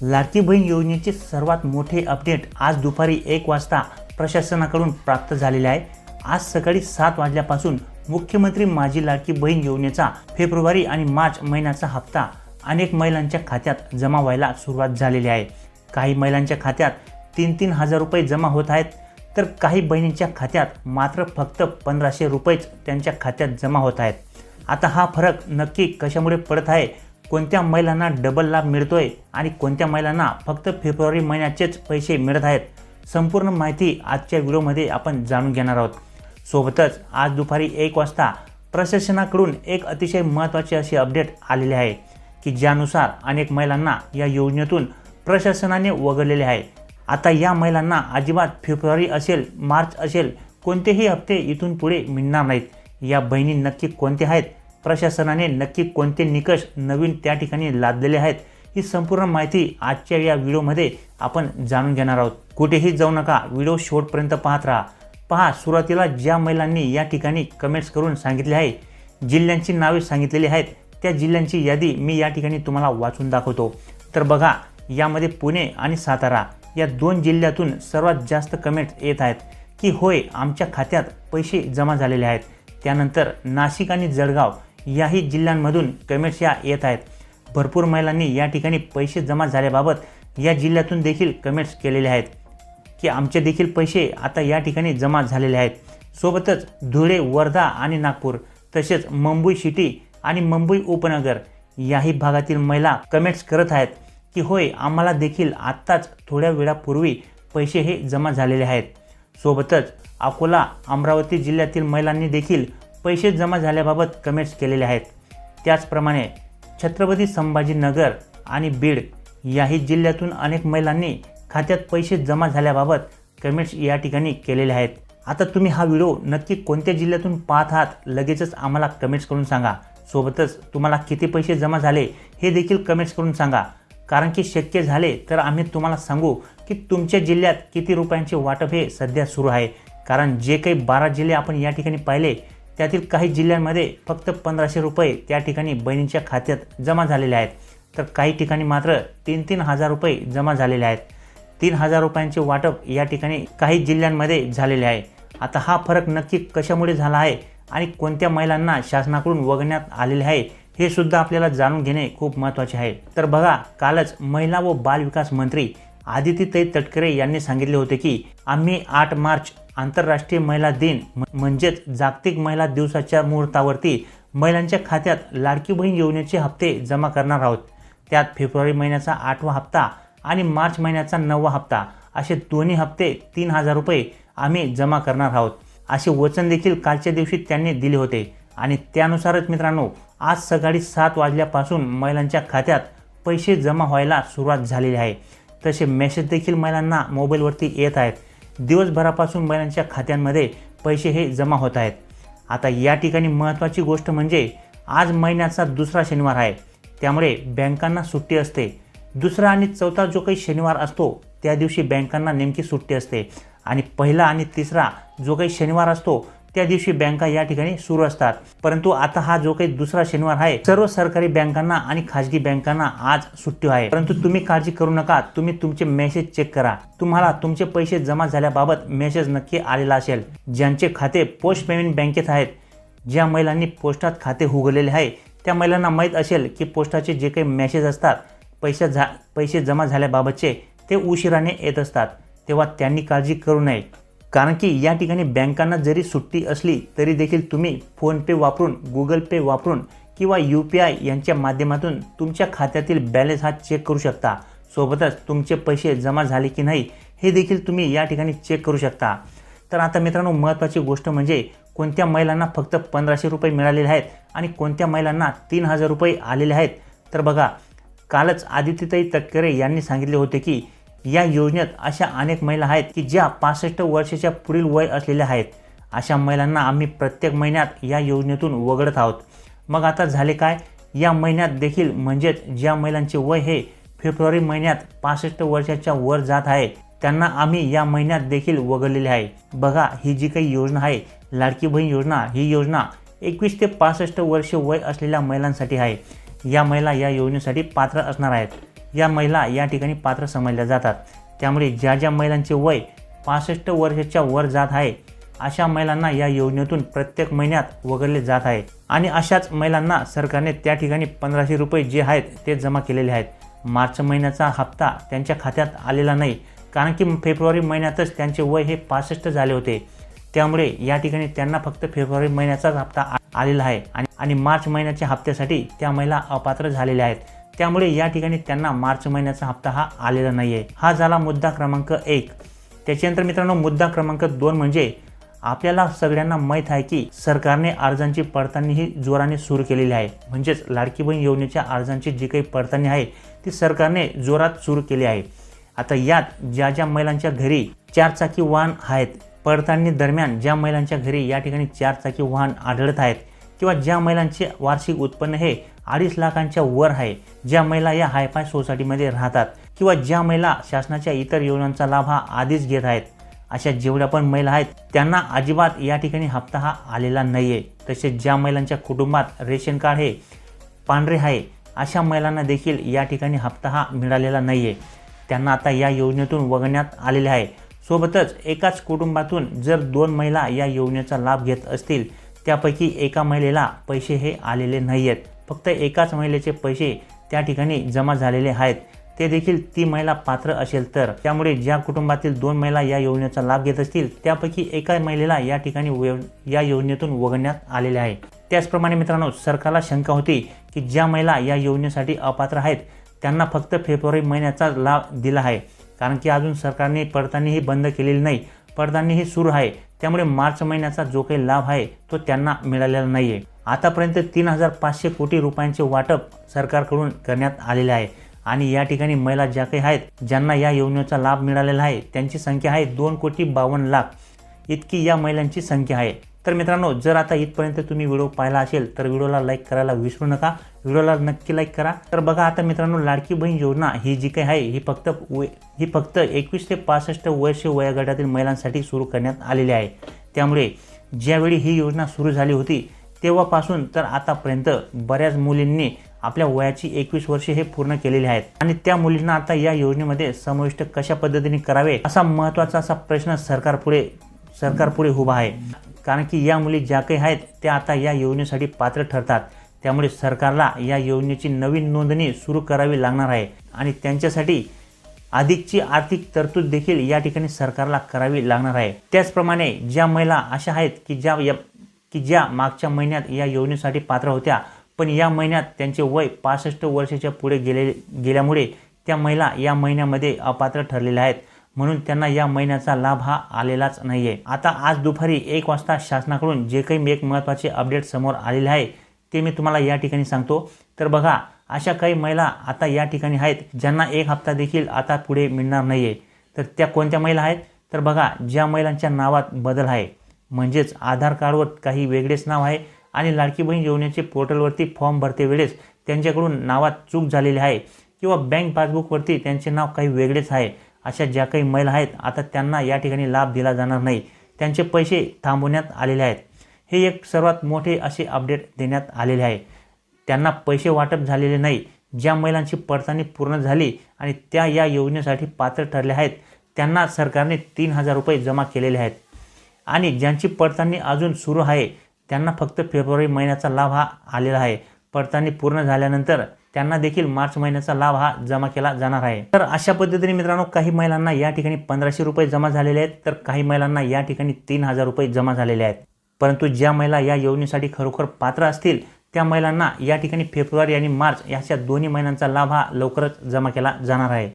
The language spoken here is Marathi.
लाडकी बहीण योजनेचे सर्वात मोठे अपडेट आज दुपारी एक वाजता प्रशासनाकडून प्राप्त झालेले आहे. आज सकाळी सात वाजल्यापासून मुख्यमंत्री माझी लाडकी बहीण योजनेचा फेब्रुवारी आणि मार्च महिन्याचा हप्ता अनेक महिलांच्या खात्यात जमा व्हायला सुरुवात झालेली आहे. काही महिलांच्या खात्यात तीन तीन हजार रुपये जमा होत आहेत तर काही बहिणींच्या खात्यात मात्र फक्त पंधराशे रुपयेच त्यांच्या खात्यात जमा होत आहेत. आता हा फरक नक्की कशामुळे पडत आहे कोणत्या महिलांना डबल लाभ मिळतोय आणि कोणत्या महिलांना फक्त फेब्रुवारी महिन्याचेच पैसे मिळत आहेत संपूर्ण माहिती आजच्या व्हिडिओमध्ये आपण जाणून घेणार आहोत. सोबतच आज दुपारी एक वाजता प्रशासनाकडून एक अतिशय महत्त्वाचे असे अपडेट आलेले आहे की ज्यानुसार अनेक महिलांना या योजनेतून प्रशासनाने वगळलेले आहे. आता या महिलांना अजिबात फेब्रुवारी असेल मार्च असेल कोणतेही हप्ते इथून पुढे मिळणार नाहीत. या बहिणी नक्की कोणत्या आहेत? प्रशासनाने नक्की कोणते निकष नवीन त्या ठिकाणी लादलेले आहेत ही संपूर्ण माहिती आजच्या या व्हिडिओमध्ये आपण जाणून घेणार आहोत. कुठेही जाऊ नका व्हिडिओ शेवटपर्यंत पाहत राहा. पहा सुरुवातीला ज्या महिलांनी या ठिकाणी कमेंट्स करून सांगितले आहे जिल्ह्यांची नावे सांगितलेली आहेत त्या जिल्ह्यांची यादी मी या ठिकाणी तुम्हाला वाचून दाखवतो. तर बघा यामध्ये पुणे आणि सातारा या दोन जिल्ह्यातून सर्वात जास्त कमेंट्स येत आहेत की होय आमच्या खात्यात पैसे जमा झालेले आहेत. त्यानंतर नाशिक आणि जळगाव याही जिल्ह्यांमधून कमेंट्स या येत आहेत. भरपूर महिलांनी या ठिकाणी पैसे जमा झाल्याबाबत या जिल्ह्यातून देखील कमेंट्स केलेले आहेत. की आमचे देखील पैसे आता या ठिकाणी जमा झालेले आहेत. सोबतच धुळे वर्धा आणि नागपूर तसेच मुंबई सिटी आणि मुंबई उपनगर याही भागातील महिला कमेंट्स करत आहेत की होय आम्हाला देखील आत्ताच थोड्या वेळापूर्वी पैसे हे जमा झालेले आहेत. सोबतच अकोला अमरावती जिल्ह्यातील महिलांनी देखील पैसे जमा झाल्याबाबत कमेंट्स केलेले आहेत. त्याचप्रमाणे छत्रपती संभाजीनगर आणि बीड याही जिल्ह्यातून अनेक महिलांनी खात्यात पैसे जमा झाल्याबाबत कमेंट्स या ठिकाणी केलेले आहेत. आता तुम्ही हा व्हिडिओ नक्की कोणत्या जिल्ह्यातून पाहत आहात लगेचच आम्हाला कमेंट्स करून सांगा. सोबतच तुम्हाला किती पैसे जमा झाले हे देखील कमेंट्स करून सांगा. कारण की शक्य झाले तर आम्ही तुम्हाला सांगू की तुमच्या जिल्ह्यात किती रुपयांचे वाटप हे सध्या सुरू आहे. कारण जे काही बारा जिल्हे आपण या ठिकाणी पाहिले त्यातील काही जिल्ह्यांमध्ये फक्त पंधराशे रुपये त्या ठिकाणी बहिणींच्या खात्यात जमा झालेले आहेत. तर काही ठिकाणी मात्र तीन तीन हजार रुपये जमा झालेले आहेत. तीन हजार रुपयांचे वाटप या ठिकाणी काही जिल्ह्यांमध्ये झालेले आहे. आता हा फरक नक्की कशामुळे झाला आहे आणि कोणत्या महिलांना शासनाकडून वगण्यात आलेले आहे हे सुद्धा आपल्याला जाणून घेणे खूप महत्त्वाचे आहे. तर बघा कालच महिला व बाल विकास मंत्री आदितीताई तटकरे यांनी सांगितले होते की आम्ही आठ मार्च आंतरराष्ट्रीय महिला दिन म- म्हणजेच जागतिक महिला दिवसाच्या मुहूर्तावरती महिलांच्या खात्यात लाडकी बहीण योजनेचे हप्ते जमा करणार आहोत. त्यात फेब्रुवारी महिन्याचा आठवा हप्ता आणि मार्च महिन्याचा नववा हप्ता असे दोन्ही हप्ते तीन हजार रुपये आम्ही जमा करणार आहोत. असे वचन देखील कालच्या दिवशी त्यांनी दिले होते. आणि त्यानुसारच मित्रांनो आज सकाळी सात वाजल्यापासून महिलांच्या खात्यात पैसे जमा व्हायला सुरुवात झालेली आहे. तसे मेसेज देखील महिलांना मोबाईलवरती येत आहेत. दिवसभरापासून महिलांच्या खात्यांमध्ये पैसे हे जमा होत आहेत. आता या ठिकाणी महत्त्वाची गोष्ट म्हणजे आज महिन्याचा दुसरा शनिवार आहे. त्यामुळे बँकांना सुट्टी असते. दुसरा आणि चौथा जो काही शनिवार असतो त्या दिवशी बँकांना नेमकी सुट्टी असते. आणि पहिला आणि तिसरा जो काही शनिवार असतो त्या दिवशी बँका या ठिकाणी सुरू असतात. परंतु आता हा जो काही दुसरा शनिवार आहे सर्व सरकारी बँकांना आणि खाजगी बँकांना आज सुट्टी आहे. परंतु तुम्ही काळजी करू नका. तुम्ही तुमचे मेसेज चेक करा. तुम्हाला तुमचे पैसे जमा झाल्याबाबत मेसेज नक्की आलेला असेल. ज्यांचे खाते पोस्ट पेमेंट बँकेत आहेत ज्या महिलांनी पोस्टात खाते उघडलेले आहे त्या महिलांना माहीत असेल की पोस्टाचे जे काही मेसेज असतात पैसे झा पैसे जमा झाल्याबाबतचे ते उशिराने येत असतात. तेव्हा त्यांनी काळजी करू नये. कारण की या ठिकाणी बँकांना जरी सुट्टी असली तरी देखील तुम्ही फोनपे वापरून गुगल पे वापरून किंवा यू पी आय यांच्या माध्यमातून तुमच्या खात्यातील बॅलन्स हा चेक करू शकता. सोबतच तुमचे पैसे जमा झाले की नाही हे देखील तुम्ही या ठिकाणी चेक करू शकता. तर आता मित्रांनो महत्त्वाची गोष्ट म्हणजे कोणत्या महिलांना फक्त पंधराशे रुपये मिळालेले आहेत आणि कोणत्या महिलांना तीन हजार रुपये आलेले आहेत? तर बघा कालच आदित्यताई तटकरे यांनी सांगितले होते की या योजनेत अशा अनेक महिला आहेत की ज्या पासष्ट वर्षाच्या पुढील वय असलेल्या आहेत. अशा महिलांना आम्ही प्रत्येक महिन्यात या योजनेतून वगळत आहोत. मग आता झाले काय? या महिन्यात देखील म्हणजेच ज्या महिलांचे वय हे फेब्रुवारी महिन्यात पासष्ट वर्षाच्या वर जात आहे त्यांना आम्ही या महिन्यात देखील वगळलेले आहे. बघा ही जी काही योजना आहे लाडकी बहीण योजना ही योजना एकवीस ते पासष्ट वर्ष वय असलेल्या महिलांसाठी आहे. या महिला या योजनेसाठी पात्र असणार आहेत. या महिला या ठिकाणी पात्र समजल्या जातात. त्यामुळे ज्या ज्या महिलांचे वय पासष्ट वर्षाच्या वर जात आहे अशा महिलांना या योजनेतून प्रत्येक महिन्यात वगळले जात आहे. आणि अशाच महिलांना सरकारने त्या ठिकाणी पंधराशे रुपये जे आहेत ते जमा केलेले आहेत. मार्च महिन्याचा हप्ता त्यांच्या खात्यात आलेला नाही. कारण की फेब्रुवारी महिन्यातच त्यांचे वय हे पासष्ट झाले होते. त्यामुळे या ठिकाणी त्यांना फक्त फेब्रुवारी महिन्याचाच हप्ता आलेला आहे. आणि आणि मार्च महिन्याच्या हप्त्यासाठी त्या महिला अपात्र झालेल्या आहेत. त्यामुळे या ठिकाणी त्यांना मार्च महिन्याचा हप्ता हा आलेला नाही आहे हा झाला मुद्दा क्रमांक एक. त्याच्यानंतर मित्रांनो मुद्दा क्रमांक दोन म्हणजे आपल्याला सगळ्यांना माहीत आहे की सरकारने अर्जांची पडताळणी ही जोराने सुरू केलेली आहे. म्हणजेच लाडकी बहीण योजनेच्या अर्जांची जी काही पडताळणी आहे ती सरकारने जोरात सुरू केली आहे. आता यात ज्या ज्या महिलांच्या घरी चार चाकी वाहन आहेत पडताळणी दरम्यान ज्या महिलांच्या घरी या ठिकाणी चार चाकी वाहन आढळत आहेत किंवा ज्या महिलांचे वार्षिक उत्पन्न हे अडीच लाखांच्या वर आहे ज्या महिला या हायफाय सोसायटीमध्ये राहतात किंवा ज्या महिला शासनाच्या इतर योजनांचा लाभ हा आधीच घेत आहेत अशा जेवढ्या पण महिला आहेत त्यांना अजिबात या ठिकाणी हप्ता हा आलेला नाही आहे तसेच ज्या महिलांच्या कुटुंबात रेशन कार्ड हे पांढरे आहे अशा महिलांना देखील या ठिकाणी हप्ता हा मिळालेला नाही आहे त्यांना आता या योजनेतून वगळण्यात आलेले आहे. सोबतच एकाच कुटुंबातून जर दोन महिला या योजनेचा लाभ घेत असतील त्यापैकी एका महिलेला पैसे हे आलेले नाही आहेत फक्त एकाच महिलेचे पैसे त्या ठिकाणी जमा झालेले आहेत. ते देखील ती महिला पात्र असेल तर. त्यामुळे ज्या कुटुंबातील दोन महिला या योजनेचा लाभ घेत असतील त्यापैकी एका महिलेला या ठिकाणी वे- या योजनेतून वगळण्यात आलेले आहे. त्याचप्रमाणे मित्रांनो सरकारला शंका होती की ज्या महिला या योजनेसाठी अपात्र आहेत त्यांना फक्त फेब्रुवारी महिन्याचा लाभ दिला आहे. कारण की अजून सरकारने पडताळणी ही बंद केलेली नाही. पडताळणी ही सुरू आहे. त्यामुळे मार्च महिन्याचा जो काही लाभ आहे तो त्यांना मिळालेला नाही आहे आतापर्यंत तीन हजार पाचशे कोटी रुपयांचे वाटप सरकारकडून करण्यात आलेले आहे. आणि या ठिकाणी महिला ज्या काही आहेत ज्यांना या योजनेचा लाभ मिळालेला आहे त्यांची संख्या आहे दोन कोटी बावन्न लाख. इतकी या महिलांची संख्या आहे. तर मित्रांनो जर आता इथपर्यंत तुम्ही व्हिडिओ पाहिला असेल तर व्हिडिओला लाईक करायला विसरू नका. व्हिडिओला नक्की लाईक करा. तर बघा आता मित्रांनो लाडकी बहीण योजना ही जी काही आहे ही फक्त वय ही फक्त एकवीस ते पासष्ट वर्ष वयोगटातील महिलांसाठी सुरू करण्यात आलेली आहे. त्यामुळे ज्यावेळी ही योजना सुरू झाली होती तेव्हापासून तर आतापर्यंत बऱ्याच मुलींनी आपल्या वयाची एकवीस वर्षे हे पूर्ण केलेली आहेत. आणि त्या मुलींना आता या योजनेमध्ये समाविष्ट कशा पद्धतीने करावे असा महत्त्वाचा असा प्रश्न सरकारपुढे सरकारपुढे उभा आहे. कारण की या मुली ज्या काही आहेत त्या आता या योजनेसाठी पात्र ठरतात. त्यामुळे सरकारला या योजनेची नवीन नोंदणी सुरू करावी लागणार आहे. आणि त्यांच्यासाठी अधिकची आर्थिक तरतूद देखील या ठिकाणी सरकारला करावी लागणार आहे. त्याचप्रमाणे ज्या महिला अशा आहेत की ज्या या की ज्या मागच्या महिन्यात या योजनेसाठी पात्र होत्या पण या महिन्यात त्यांचे वय पासष्ट वर्षाच्या पुढे गेले गेल्यामुळे त्या महिला या महिन्यामध्ये अपात्र ठरलेल्या आहेत. म्हणून त्यांना या महिन्याचा लाभ हा आलेलाच नाही आहे आता आज दुपारी एक वाजता शासनाकडून जे काही एक महत्त्वाचे अपडेट समोर आलेले आहे ते मी तुम्हाला या ठिकाणी सांगतो. तर बघा अशा काही महिला आता या ठिकाणी आहेत ज्यांना एक हप्ता देखील आता पुढे मिळणार नाही आहे तर त्या कोणत्या महिला आहेत? तर बघा ज्या महिलांच्या नावात बदल आहे. म्हणजेच आधार कार्डवर काही वेगळेच नाव आहे आणि लाडकी बहीण योजनेचे पोर्टलवरती फॉर्म भरते वेळेस त्यांच्याकडून नावात चूक झालेली आहे किंवा बँक पासबुकवरती त्यांचे नाव काही वेगळेच आहे. अशा ज्या काही महिला आहेत आता त्यांना या ठिकाणी लाभ दिला जाणार नाही. त्यांचे पैसे थांबवण्यात आलेले आहेत. हे एक सर्वात मोठे असे अपडेट देण्यात आलेले आहे. त्यांना पैसे वाटप झालेले नाही. ज्या महिलांची पडताळणी पूर्ण झाली आणि त्या या योजनेसाठी पात्र ठरल्या आहेत त्यांना सरकारने तीन हजार रुपये जमा केलेले आहेत. आणि ज्यांची पडताळणी अजून सुरू आहे त्यांना फक्त फेब्रुवारी महिन्याचा लाभ हा आलेला आहे. पडताळणी पूर्ण झाल्यानंतर त्यांना देखील मार्च महिन्याचा लाभ हा जमा केला जाणार आहे. तर अशा पद्धतीने मित्रांनो काही महिलांना या ठिकाणी पंधराशे रुपये जमा झालेले आहेत तर काही महिलांना या ठिकाणी तीन हजार रुपये जमा झालेले आहेत. परंतु ज्या महिला या योजनेसाठी खरोखर पात्र असतील त्या महिलांना या ठिकाणी फेब्रुवारी आणि मार्च याच्या दोन्ही महिन्यांचा लाभ हा लवकरच जमा केला जाणार आहे.